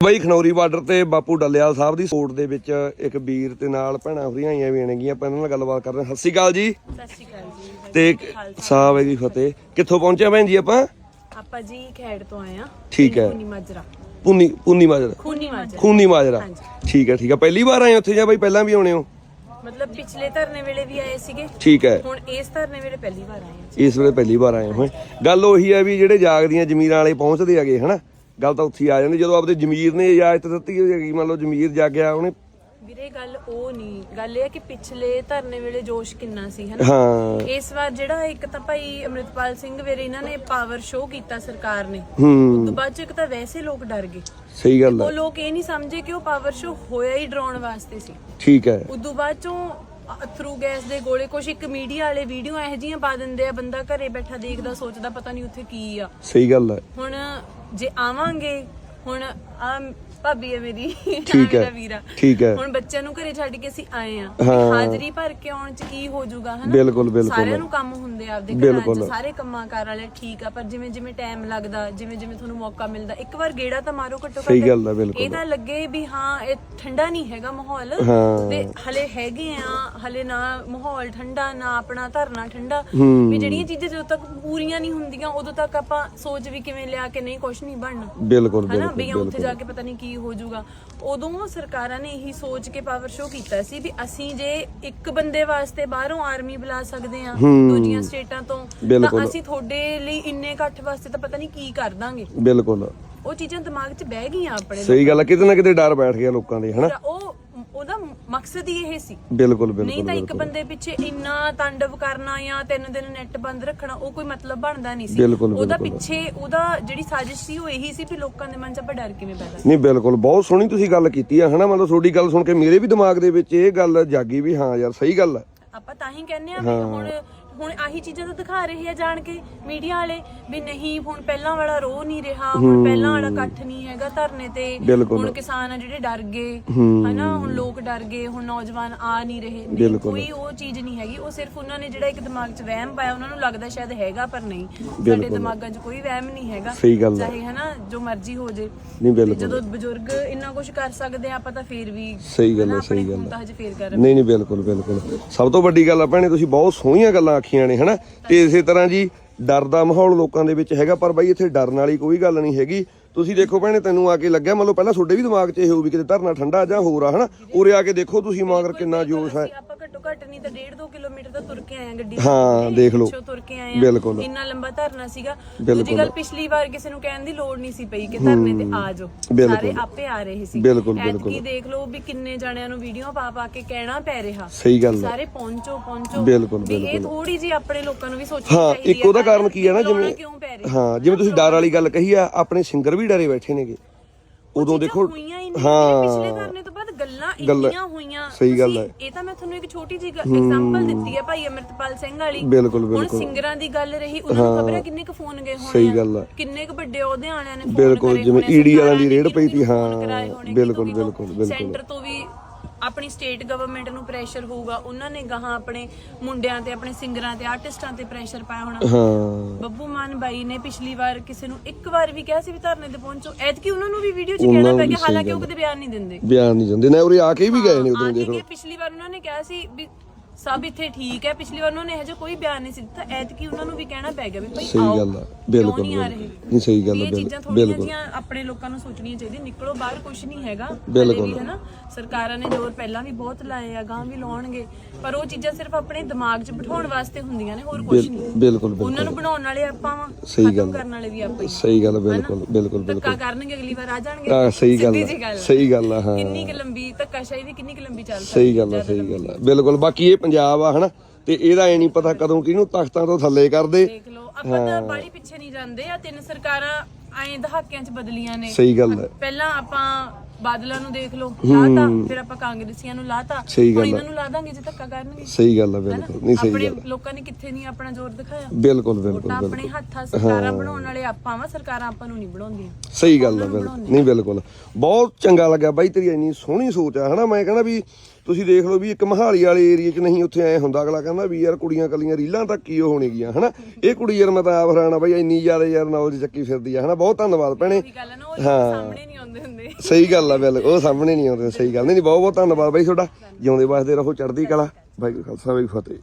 ਬਈ ਖਨੌਰੀ ਬਾਰਡਰ ਤੇ ਬਾਪੂ ਡੱਲੇਵਾਲ ਸਾਹਿਬ ਦੀ ਸਪੋਰਟ ਦੇ ਵਿੱਚ ਇੱਕ ਵੀਰ ਤੇ ਨਾਲ ਭੈਣਾਂ ਹੁਰੀਆਂ ਆਈਆਂ ਵੀ ਨੇਗੀਆਂ ਆਪਾਂ ਇਹਨਾਂ ਨਾਲ ਗੱਲਬਾਤ ਕਰਦੇ ਹਾਂ। ਸਤਿ ਸ਼੍ਰੀ ਅਕਾਲ ਜੀ। ਸਤਿ ਸ਼੍ਰੀ ਅਕਾਲ ਜੀ। ਤੇ ਸਾਹਿਬ ਜੀ ਫਤਿਹ। ਕਿੱਥੋਂ ਪਹੁੰਚੇ ਭੈਣ ਜੀ ਆਪਾਂ? ਆਪਾਂ ਜੀ ਖੇੜ ਤੋਂ ਆਏ ਆ ਠੀਕ ਹੈ। ਖੂਨੀ ਮਾਜਰਾ। ਪੁੰਨੀ ਪੁੰਨੀ ਮਾਜਰਾ। ਖੂਨੀ ਮਾਜਰਾ। ਖੂਨੀ ਮਾਜਰਾ। ਠੀਕ ਹੈ ਠੀਕ ਹੈ। ਪਹਿਲੀ ਵਾਰ ਆਏ ਉੱਥੇ ਜਾਂ ਬਈ ਪਹਿਲਾਂ ਵੀ ਆਉਣੇ ਹੋ? ਮਤਲਬ ਪਿਛਲੇ ਧਰਨੇ ਵੇਲੇ ਵੀ ਆਏ ਸੀਗੇ। ਠੀਕ ਹੈ। ਹੁਣ ਇਸ ਧਰਨੇ ਵੇਲੇ ਪਹਿਲੀ ਵਾਰ ਆਏ ਆ ਇਸ ਵੇਲੇ ਪਹਿਲੀ ਵਾਰ ਆਏ ਹੋਏ ਗੱਲ ਉਹੀ ਹੈ ਵੀ ਜਿਹੜੇ ਜਾਗਦੀਆਂ ਜ਼ਮੀਰਾਂ ਵਾਲੇ ਪਹੁੰਚਦੇ ਹੈਗੇ ਹਨਾ? ਗੱਲ ਤਾਂ ਉੱਥੇ ਆ ਜਾਂਦੀ ਜਦੋਂ ਆਪਦੇ ਜ਼ਮੀਰ ਨੇ ਇਜਾਜ਼ਤ ਦਿੱਤੀ ਹੋਏਗੀ ਮੰਨ ਲਓ ਜ਼ਮੀਰ ਜਾਗਿਆ ਉਹਨੇ ਵੀਰੇ ਗੱਲ ਉਹ ਨਹੀਂ ਗੱਲ ਇਹ ਹੈ ਕਿ ਪਿਛਲੇ ਧਰਨੇ ਵੇਲੇ ਜੋਸ਼ ਕਿੰਨਾ ਸੀ ਹਨਾ? ਹਾਂ। ਇਸ ਵਾਰ ਜਿਹੜਾ ਇੱਕ ਤਾਂ ਭਾਈ ਅਮਰਿਤਪਾਲ ਸਿੰਘ ਵੇਰੇ ਇਹਨਾਂ ਨੇ ਪਾਵਰ ਸ਼ੋਅ ਕੀਤਾ ਸਰਕਾਰ ਨੇ। ਹੂੰ। ਤੋਂ ਬਾਅਦ ਚ ਇੱਕ ਤਾਂ ਵੈਸੇ ਲੋਕ ਡਰ ਗਏ। ਸਹੀ ਗੱਲ ਉਹ ਹੈ। ਲੋਕ ਇਹ ਨਹੀਂ ਸਮਝੇ ਕਿ ਉਹ ਪਾਵਰ ਸ਼ੋਅ ਹੋਇਆ ਹੀ ਡਰਾਉਣ ਵਾਸਤੇ ਸੀ। ਠੀਕ ਹੈ। ਉਦੋਂ ਬਾਅਦ ਚੋਂ ਥਰੂ ਗੈਸ ਦੇ ਗੋਲੇ ਕੁਛ ਇੱਕ ਮੀਡੀਆ ਵਾਲੇ ਵੀਡੀਓ ਇਹੋ ਜਿਹੀਆਂ ਪਾ ਦਿੰਦੇ ਆ ਬੰਦਾ ਘਰੇ ਬੈਠਾ ਦੇਖਦਾ ਸੋਚਦਾ ਪਤਾ ਨਹੀਂ ਉੱਥੇ ਕੀ ਆ। ਸਹੀ ਗੱਲ ਹੈ। ਹੁਣ ਜੇ ਆਵਾਂਗੇ ਹੁਣ ਆ ਭਾਬੀ ਹੈ ਮੇਰੀ ਠੀਕ ਹੈ। ਮੇਰਾ ਵੀਰਾ ਠੀਕ ਹੈ ਹੁਣ ਬੱਚਿਆਂ ਨੂੰ ਘਰੇ ਛੱਡ ਕੇ ਅਸੀਂ ਆਏ ਆ ਹਾਂ। ਹਾਜ਼ਰੀ ਭਰ ਕੇ ਆਉਣ ਚ ਕੀ ਹੋ ਜਾਊਗਾ ਹਨਾ ਬਿਲਕੁਲ, ਬਿਲਕੁਲ। ਸਾਰਿਆਂ ਨੂੰ ਕੰਮ ਹੁੰਦੇ ਆ ਆਪਦੇ ਘਰਾਂ ਬਿਲਕੁਲ। ਚ ਸਾਰੇ ਕੰਮਾਂ ਕਾਰ ਵਾਲੇ ਠੀਕ ਆ ਪਰ ਜਿਵੇਂ ਜਿਵੇਂ ਟਾਈਮ ਲੱਗਦਾ ਜਿਵੇਂ ਜਿਵੇਂ ਤੁਹਾਨੂੰ ਮੌਕਾ ਮਿਲਦਾ ਇੱਕ ਵਾਰ ਗੇੜਾ ਤਾਂ ਮਾਰੋ ਘੱਟੋ ਘੱਟ ਸਹੀ ਗੱਲ ਹੈ, ਬਿਲਕੁਲ। ਇਹ ਤਾਂ ਲੱਗੇ ਵੀ ਹਾਂ ਇਹ ਠੰਡਾ ਨਹੀਂ ਹੈਗਾ ਮਾਹੌਲ ਹਾਂ। ਤੇ ਹਲੇ ਹੈਗੇ ਆ ਹਲੇ ਨਾ ਮਾਹੌਲ ਠੰਡਾ ਨਾ ਆਪਣਾ ਧਰਨਾ ਠੰਡਾ ਹੂੰ। ਵੀ ਜਿਹੜੀਆਂ ਚੀਜ਼ਾਂ ਜਦੋਂ ਤੱਕ ਪੂਰੀਆਂ ਨਹੀਂ ਹੁੰਦੀਆਂ ਉਦੋਂ ਤੱਕ ਆਪਾਂ ਸੋਚ ਵੀ ਕਿਵੇਂ ਲਿਆ ਕਿ ਨਹੀਂ ਕੁਝ ਨਹੀਂ ਬਣਨਾ ਬਿਲਕੁਲ ਹਨਾ ਬਿਲਕੁਲ ਵੀ ਉੱਥੇ ਬਿਲਕੁਲ ਜਾ ਕੇ ਪਤਾ ਨਹੀਂ ਕੀ ਹੋ ਜਾਊਗਾ ਉਦੋਂ ਸਰਕਾਰਾਂ ਨੇ ਇਹੀ ਸੋਚ ਕੇ ਪਾਵਰ ਸ਼ੋ ਕੀਤਾ ਸੀ ਵੀ ਅਸੀਂ ਜੇ ਇੱਕ ਬੰਦੇ ਵਾਸਤੇ ਬਾਹਰੋਂ ਆਰਮੀ ਬੁਲਾ ਸਕਦੇ ਆ। ਦੂਜੀਆਂ ਸਟੇਟਾਂ ਤੋਂ। ਤਾਂ ਅਸੀਂ ਤੁਹਾਡੇ ਲਈ ਇੰਨੇ ਇਕੱਠ ਵਾਸਤੇ ਤਾਂ ਪਤਾ ਨਹੀਂ ਕੀ ਕਰ ਦਾਂਗੇ। ਬਿਲਕੁਲ। ਉਹ ਚੀਜ਼ਾਂ ਦਿਮਾਗ 'ਚ ਬਹਿ ਗਈਆਂ ਆਪਣੇ ਸਹੀ ਗੱਲ ਹੈ ਕਿਤੇ ਨਾ ਕਿਤੇ ਡਰ ਬੈਠ ਗਿਆ ਲੋਕਾਂ ਦੇ ਹਨਾ? ਉਹ ਮਕਸਦ ਹੀ ਇਹ ਸੀ। ਬਿਲਕੁਲ ਨਹੀਂ ਬਿਲਕੁਲ ਤਾਂ ਇੱਕ ਬੰਦੇ ਪਿੱਛੇ ਇੰਨਾ ਤਾਂਡਵ ਕਰਨਾ ਜਾਂ ਤਿੰਨ ਦਿਨ ਨੈਟ ਬੰਦ ਰੱਖਣਾ ਉਹ ਕੋਈ ਮਤਲਬ ਬਣਦਾ ਨਹੀਂ ਸੀ। ਉਹਦਾ। ਪਿੱਛੇ ਉਹਦਾ ਜਿਹੜੀ ਸਾਜ਼ਿਸ਼ ਸੀ ਉਹ ਇਹੀ ਸੀ ਵੀ ਲੋਕਾਂ ਦੇ ਮਨ 'ਚ ਆਪਾਂ ਡਰ ਕਿਵੇਂ ਪੈਦਾ ਨਹੀਂ ਬਿਲਕੁਲ ਬਹੁਤ ਸੋਹਣੀ ਤੁਸੀਂ ਗੱਲ ਕੀਤੀ ਆ ਹਨਾ? ਮਤਲਬ ਤੁਹਾਡੀ ਗੱਲ ਸੁਣ ਕੇ ਮੇਰੇ ਵੀ ਦਿਮਾਗ ਦੇ ਵਿੱਚ ਇਹ ਗੱਲ ਜਾਗੀ ਵੀ ਹਾਂ ਯਾਰ ਸਹੀ ਗੱਲ ਹੈ ਆਪਾਂ ਤਾਂ ਹੀ ਕਹਿੰਦੇ ਆ ਵੀ ਹੁਣ ਹੁਣ ਆਹੀ ਚੀਜ਼ਾਂ ਤਾਂ ਦਿਖਾ ਰਹੇ ਆ ਜਾਣ ਕੇ ਮੀਡੀਆ ਵਾਲੇ ਵੀ ਨਹੀਂ ਹੁਣ ਪਹਿਲਾਂ ਵਾਲਾ ਰੋ ਨਹੀਂ ਰਿਹਾ ਹੁਣ ਪਹਿਲਾਂ ਵਾਲਾ ਇਕੱਠ ਨਹੀਂ ਹੈਗਾ ਧਰਨੇ ਤੇ ਬਿਲਕੁਲ। ਹੁਣ ਕਿਸਾਨ ਆ ਜਿਹੜੇ ਡਰ ਗਏ ਹੂੰ। ਹਨਾ ਹੁਣ ਲੋਕ ਡਰ ਗਏ ਹੁਣ ਨੌਜਵਾਨ ਆ ਨਹੀਂ ਰਹੇ ਨਹੀਂ, ਬਿਲਕੁਲ। ਕੋਈ ਉਹ ਚੀਜ਼ ਨਹੀਂ ਹੈਗੀ ਉਹ ਸਿਰਫ ਉਹਨਾਂ ਨੇ ਜਿਹੜਾ ਇੱਕ ਦਿਮਾਗ 'ਚ ਵਹਿਮ ਪਾਇਆ ਉਹਨਾਂ ਨੂੰ ਲੱਗਦਾ ਸ਼ਾਇਦ ਹੈਗਾ ਪਰ ਨਹੀਂ ਸਾਡੇ ਬਿਲਕੁਲ। ਦਿਮਾਗਾਂ 'ਚ ਕੋਈ ਵਹਿਮ ਨਹੀਂ ਹੈਗਾ ਸਹੀ ਗੱਲ ਹੈ। ਚਾਹੇ ਹਨਾ ਜੋ ਮਰਜ਼ੀ ਹੋ ਜੇ ਨਹੀਂ ਤੇ ਬਿਲਕੁਲ ਜਦੋਂ ਬਜ਼ੁਰਗ ਇੰਨਾ ਕੁਝ ਕਰ ਸਕਦੇ ਆ ਆਪਾਂ ਤਾਂ ਫੇਰ ਵੀ ਸਹੀ ਗੱਲ ਹੈ, ਹਨਾ, ਸਹੀ ਆਪਣੇ ਗੱਲ ਖੂਨ ਤਾਂ ਹਜੇ ਫੇਰ ਕਰ ਨਹੀਂ ਨਹੀਂ ਬਿਲਕੁਲ ਬਿਲਕੁਲ ਸਭ ਤੋਂ ਵੱਡੀ ਗੱਲ ਆ ਭੈਣੇ ਤੁਸੀਂ ਬਹੁਤ ਸੋਹਣੀਆਂ ਗੱਲਾਂ ਆਖੀਆਂ ਨੇ, ਹਨਾ? ਤੇ ਇਸੇ ਤਰ੍ਹਾਂ ਜੀ, ਡਰ ਦਾ ਮਾਹੌਲ ਲੋਕਾਂ ਦੇ ਵਿੱਚ ਹੈਗਾ, ਪਰ ਬਾਈ ਇੱਥੇ ਡਰਨ ਵਾਲੀ ਕੋਈ ਗੱਲ ਨਹੀਂ ਹੈਗੀ। ਤੁਸੀਂ ਦੇਖੋ ਭੈਣੇ, ਤੈਨੂੰ ਆ ਕੇ ਲੱਗਿਆ ਮੰਨ ਲਓ ਪਹਿਲਾਂ ਤੁਹਾਡੇ ਵੀ ਦਿਮਾਗ 'ਚ ਇਹ ਹੋਊ ਵੀ ਕਿਤੇ ਧਰਨਾ ਠੰਡਾ ਜਾਂ ਹੋਰ ਆ, ਹਨਾ? ਉਰੇ ਆ ਕੇ ਦੇਖੋ ਤੁਸੀਂ ਮਗਰ ਕਿੰਨਾ ਜੋਸ਼ ਹੈ। ਆਪਾਂ ਘੱਟੋ ਨਹੀਂ ਤਾਂ 1.5 2 ਕਿਲੋਮੀਟਰ ਤਾਂ ਤੁਰ ਕੇ ਆਏ ਆ ਗੱਡੀ ਹਾਂ, ਦੇਖ ਲਓ। ਪਿੱਛੋਂ ਤੁਰ ਕੇ ਆਏ ਆ ਬਿਲਕੁਲ। ਇੰਨਾ ਲੰਬਾ ਧਰਨਾ ਸੀਗਾ ਬਿਲਕੁਲ। ਦੂਜੀ ਗੱਲ ਪਿਛਲੀ ਵਾਰ ਕਿਸੇ ਨੂੰ ਕਹਿਣ ਦੀ ਲੋੜ ਨਹੀਂ ਸੀ ਪਈ ਕਿ ਧਰਨੇ ਤੇ ਆ ਜਾਓ ਬਿਲਕੁਲ। ਸਾਰੇ ਆਪੇ ਆ ਰਹੇ ਸੀ ਬਿਲਕੁਲ, ਐਤਕੀ ਬਿਲਕੁਲ। ਦੇਖ ਲਓ ਵੀ ਕਿੰਨੇ ਜਣਿਆਂ ਨੂੰ ਵੀਡੀਓ ਪਾ ਪਾ ਕੇ ਕਹਿਣਾ ਪੈ ਰਿਹਾ ਸਹੀ ਗੱਲ ਸਾਰੇ ਪਹੁੰਚੋ ਪਹੁੰਚੋ ਬਿਲਕੁਲ, ਵੀ ਇਹ ਬਿਲਕੁਲ। ਥੋੜੀ ਜੀ ਆਪਣੇ ਲੋਕਾਂ ਨੂੰ ਵੀ ਸੋਚਣੀ ਹਾਂ ਚਾਹੀਦੀ ਇੱਕ ਉਹਦਾ ਕਾਰਨ ਕੀ ਹੈ ਨਾ ਜਿਵੇਂ ਕਿਉਂ ਪੈ ਰਿਹਾ ਹਾਂ ਜਿਵੇਂ ਤੁਸੀਂ ਡਰ ਵਾਲੀ ਗੱਲ ਕਹੀ ਆ ਆਪਣੇ ਸਿੰਗਰ ਵੀ ਡਰੇ ਬੈਠੇ ਨੇਗੇ ਉਦੋਂ ਦੇਖੋ ਹੋਈਆਂ ਹੀ ਨਹੀਂ ਹਾਂ। ਪਿਛਲੇ ਧਰਨੇ ਤੋਂ ਬਾਅਦ ਗੱਲਾਂ ਗੱਲਾਂ- ਇੰਨੀਆਂ ਹੋਈਆਂ ਸਹੀ ਗੱਲ ਤੁਸੀਂ-। ਇਹ ਤਾਂ ਮੈਂ ਤੁਹਾਨੂੰ ਇੱਕ ਛੋਟੀ ਜਿਹੀ ਐਗਜ਼ਾਮਪਲ ਦਿੱਤੀ ਹੈ ਭਾਈ ਅਮਰਤਪਾਲ ਸਿੰਘ ਵਾਲੀ ਬਿਲਕੁਲ, ਹੁਣ ਬਿਲਕੁਲ। ਸਿੰਗਰਾਂ ਦੀ ਗੱਲ ਰਹੀ ਉਹਨਾਂ ਨੂੰ ਖਬਰ ਕਿੰਨੇ ਕੁ ਫੋਨ ਗਏ ਹੋਣੇ ਸਹੀ ਆ, ਗੱਲ ਹੈ। ਕਿੰਨੇ ਕੁ ਵੱਡੇ ਅਹੁਦੇ ਵਾਲਿਆਂ ਨੇ phone ਬਿਲਕੁਲ, ਕਰੇ ਜਿਵੇਂ ਹੋਣੇ, ED ਵਾਲਿਆਂ ਦੀ ਸਰਕਾਰਾਂ ਨੇ ਰੇਡ ਪਈ ਤੀ, ਕਿਹਨੂੰ ਹਾਂ, phone ਕਰਾਏ ਹੋਣੇ, ਬਿਲਕੁਲ, ਕਿਤੋਂ ਬਿਲਕੁਲ। ਬਿਲਕੁਲ। ਸੈਂਟਰ ਤੋਂ ਵੀ ਆਪਣੀ ਸਟੇਟ ਗਵਰਨਮੈਂਟ ਨੂੰ ਪ੍ਰੈਸ਼ਰ ਹੋਊਗਾ ਉਹਨਾਂ ਨੇ ਗਾਹਾਂ ਆਪਣੇ ਮੁੰਡਿਆਂ ਤੇ ਆਪਣੇ ਸਿੰਗਰਾਂ ਤੇ ਆਰਟਿਸਟਾਂ ਤੇ ਪ੍ਰੈਸ਼ਰ ਪਾਇਆ ਹੋਣਾ। ਹਾਂ। ਬੱਬੂ ਮਾਨ ਬਾਈ ਨੇ ਪਿਛਲੀ ਵਾਰ ਕਿਸੇ ਨੂੰ ਇੱਕ ਵਾਰ ਵੀ ਕਿਹਾ ਸੀ ਵੀ ਧਰਨੇ ਤੇ ਪਹੁੰਚੋ। ਐਤਕੀ ਉਹਨਾਂ ਨੂੰ ਵੀ ਵੀਡੀਓ 'ਚ ਉਹਨਾਂ ਕਹਿਣਾ ਨੂੰ ਪੈ ਵੀ ਗਿਆ ਸਹੀ ਹਾਲਾਂਕਿ ਉਹ ਗੱਲ ਕਦੇ ਬਿਆਨ ਨਹੀਂ ਦਿੰਦੇ। ਬਿਆਨ ਨਹੀਂ ਜਾਂਦੇ ਨਾ ਉਰੇ ਆ ਕੇ ਵੀ ਗਏ ਨੇ ਉਦੋਂ ਦੇਖ। ਲਓ ਪਿਛਲੀ ਵਾਰ ਉਹਨਾਂ ਨੇ ਕਿਹਾ ਸੀ ਵੀ ਸਭ ਇੱਥੇ ਠੀਕ ਹੈ। ਪਿਛਲੀ ਵਾਰ ਉਹਨਾਂ ਨੇ ਹਜੇ ਕੋਈ ਬਿਆਨ ਨਹੀਂ ਸੀ ਦਿੱਤਾ। ਐਤਕੀ ਉਹਨਾਂ ਨੂੰ ਵੀ ਕਹਿਣਾ ਪੈ ਗਿਆ ਵੀ ਭਾਈ ਸਹੀ ਆਓ। ਗੱਲ ਆ ਬਿਲਕੁਲ ਨਹੀਂ ਆ। ਰਹੇ? ਨਹੀਂ ਸਹੀ ਗੱਲ ਇਹ ਚੀਜ਼ਾਂ ਥੋੜੀਆਂ ਬਿਲਕੁਲ। ਜੀਆਂ ਆਪਣੇ ਲੋਕਾਂ ਨੂੰ ਸੋਚਣੀਆਂ ਚਾਹੀਦੀਆਂ। ਨਿਕਲੋ ਬਾਹਰ ਕੁਝ ਨਹੀਂ ਹੈਗਾ। ਹਲੇ ਬਿਲਕੁਲ। ਵੀ ਹਨਾ? ਸਰਕਾਰਾਂ ਨੇ ਜ਼ੋਰ ਪਹਿਲਾਂ ਵੀ ਬਹੁਤ ਲਾਏ ਆ ਗਾਂ ਵੀ ਲਾਉਣਗੇ। ਪਰ ਉਹ ਚੀਜ਼ਾਂ ਸਿਰਫ ਆਪਣੇ ਦਿਮਾਗ 'ਚ ਬਿਠਾਉਣ ਵਾਸਤੇ ਹੁੰਦੀਆਂ ਨੇ ਹੋਰ ਕੁਝ ਬਿਲ- ਨਹੀਂ। ਬਿਲਕੁਲ ਉਹਨਾਂ ਬਿਲਕੁਲ ਨੂੰ ਬਣਾਉਣ ਵਾਲੇ ਆਪਾਂ ਵਾਂ ਸਹੀ ਖਤਮ ਗੱਲ। ਕਰਨ ਵਾਲੇ ਵੀ ਆਪਾਂ ਹੀ। ਸਹੀ ਗੱਲ ਆ, ਬਿਲਕੁਲ ਬਿਲਕੁਲ ਧੱਕਾ ਬਿਲਕੁਲ। ਕਰਨਗੇ ਅਗਲੀ ਵਾਰ ਆ ਜਾਣਗੇ। ਹਾਂ ਸਹੀ ਗੱਲ ਸਿੱਧੀ ਜਿਹੀ ਆ। ਸਹੀ ਗੱਲ ਆ ਹਾਂ। ਕਿੰਨੀ ਕੁ ਲੰਬੀ ਧੱਕਾਸ਼ਾਹੀ ਵੀ ਕਿੰਨੀ ਕੁ ਲੰਬੀ ਚੱਲ ਸਕਦੀ ਸਹੀ ਗੱਲ ਆ ਸਹੀ ਗੱਲ ਆ। ਬਿਲਕੁਲ ਬਾਕੀ ਇਹ ਪੰਜਾਬ ਆ ਹਨਾ? ਤੇ ਇਹਦਾ ਐ ਨਹੀਂ ਪਤਾ ਕਦੋਂ ਕਿਹਨੂੰ ਤਖਤਾਂ ਤੋਂ ਥੱਲੇ ਕਰਦੇ। ਦੇਖ ਲਓ ਆਪਾਂ ਤਾਂ ਬਾੜੀ ਪਿੱਛੇ ਨਹੀਂ ਜਾਂਦੇ ਆ ਤਿੰਨ ਸਰਕਾਰਾਂ ਐਂ ਦਹਾਕਿਆਂ 'ਚ ਬਦਲੀਆਂ ਨੇ। ਸਹੀ ਗੱਲ ਹੈ। ਪਹਿਲਾਂ ਆਪਾਂ ਬਾਦਲਾਂ ਨੂੰ ਦੇਖ ਲਓ ਲਾਤਾ ਫਿਰ ਆਪਾਂ ਕਾਂਗਰਸੀਆਂ ਨੂੰ ਲਾਤਾ ਸਹੀ ਇਹਨਾਂ ਨੂੰ ਲਾ ਦਾਂਗੇ ਜੇ ਧੱਕਾ ਕਰਨਗੇ। ਸਹੀ ਗੱਲ ਹੈ ਬਿਲਕੁਲ। ਨਹੀਂ ਸਹੀ ਗੱਲ ਲੋਕਾਂ ਨੇ ਕਿੱਥੇ ਨਹੀਂ ਆਪਣਾ ਜ਼ੋਰ ਦਿਖਾਇਆ। ਬਿਲਕੁਲ ਬਿਲਕੁਲ ਆਪਣੇ ਹੱਥਾਂ ਸਰਕਾਰਾਂ ਬਣਾਉਣ ਵਾਲੇ ਆਪਾਂ ਵਾ ਸਰਕਾਰਾਂ ਆਪਾਂ ਨੂੰ ਨਹੀਂ ਬਣਾਉਂਦੀਆਂ। ਸਹੀ ਗੱਲ ਹੈ ਬਿਲਕੁਲ। ਨਹੀਂ ਬਿਲਕੁਲ। ਬਹੁਤ ਚੰਗਾ ਲੱਗਾ ਬਾਈ ਤੇਰੀ ਇੰਨੀ ਸੋਹਣੀ ਸੋਚ ਆ। ਹਨਾ ਮੈਂ ਕਹਿੰਦਾ ਵੀ ਤੁਸੀਂ ਦੇਖ ਲਓ ਵੀ ਇੱਕ ਮਹਾਲੀ ਵਾਲੇ ਏਰੀਆ 'ਚ ਨਹੀਂ ਉੱਥੇ ਐ ਹੁੰਦਾ ਅਗਲਾ ਕਹਿੰਦਾ ਵੀ ਯਾਰ ਕੁੜੀਆਂ ਕੱਲੀਆਂ ਰੀਲਾਂ ਤੱਕ ਕੀ ਉਹ ਹੋਣਗੀਆਂ ਹਨਾ? ਇਹ ਕੁੜੀ ਯਾਰ ਮੈਂ ਤਾਂ ਆਪ ਹੈਰਾਨ ਬਾਈ ਇੰਨੀ ਜ਼ਿਆਦਾ ਯਾਰ ਨੌਲੇਜ ਚੱਕੀ ਫਿਰਦੀ ਆ। ਹਨਾ ਬਹੁਤ ਧੰਨਵਾਦ ਭੈਣੇ। ਹਾਂ। ਸਾਹਮਣੇ ਨਹੀਂ ਆਉਂਦੇ ਹੁੰਦੇ। ਸਹੀ ਗੱਲ ਬਿਲਕੁਲ ਆ ਬਿਲਕੁਲ ਉਹ ਸਾਹਮਣੇ ਨਹੀਂ ਆਉਂਦੇ, ਸਹੀ ਗੱਲ ਨਹੀਂ ਬਹੁਤ ਬਹੁਤ ਧੰਨਵਾਦ ਬਾਈ ਤੁਹਾਡਾ, ਜਿਉਂਦੇ ਵਾਸਤੇ ਰਹੋ ਚੜਦੀ ਕਲਾ ਬਾਈ ਖਾਲਸਾ ਬਾਈ ਫਤਿਹ।